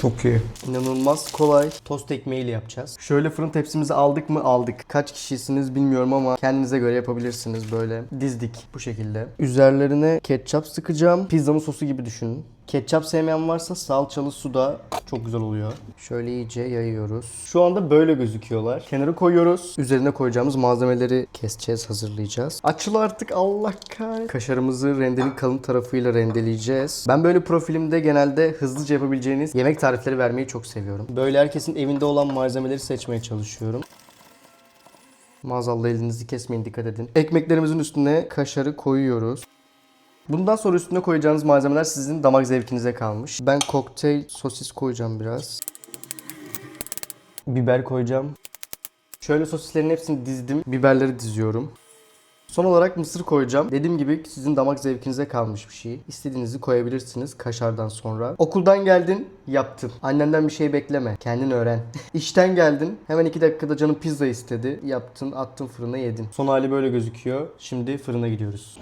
Çok iyi. İnanılmaz kolay tost ekmeğiyle yapacağız. Şöyle fırın tepsimizi aldık mı aldık. Kaç kişisiniz bilmiyorum ama kendinize göre yapabilirsiniz böyle. Dizdik bu şekilde. Üzerlerine ketçap sıkacağım. Pizzanın sosu gibi düşünün. Ketçap sevmeyen varsa salçalı suda çok güzel oluyor. Şöyle iyice yayıyoruz. Şu anda böyle gözüküyorlar. Kenara koyuyoruz. Üzerine koyacağımız malzemeleri keseceğiz, hazırlayacağız. Açıl artık Allah kahretsin. Kaşarımızı rendenin kalın tarafıyla rendeleyeceğiz. Ben böyle profilimde genelde hızlıca yapabileceğiniz yemek tarifleri vermeyi çok seviyorum. Böyle herkesin evinde olan malzemeleri seçmeye çalışıyorum. Maazallah elinizi kesmeyin dikkat edin. Ekmeklerimizin üstüne kaşarı koyuyoruz. Bundan sonra üstüne koyacağınız malzemeler sizin damak zevkinize kalmış. Ben kokteyl sosis koyacağım biraz. Biber koyacağım. Şöyle sosislerin hepsini dizdim. Biberleri diziyorum. Son olarak mısır koyacağım. Dediğim gibi sizin damak zevkinize kalmış bir şey. İstediğinizi koyabilirsiniz kaşardan sonra. Okuldan geldin, yaptın. Annenden bir şey bekleme. Kendin öğren. İşten geldin. Hemen iki dakikada canın pizza istedi. Yaptın, attın fırına yedin. Son hali böyle gözüküyor. Şimdi fırına gidiyoruz.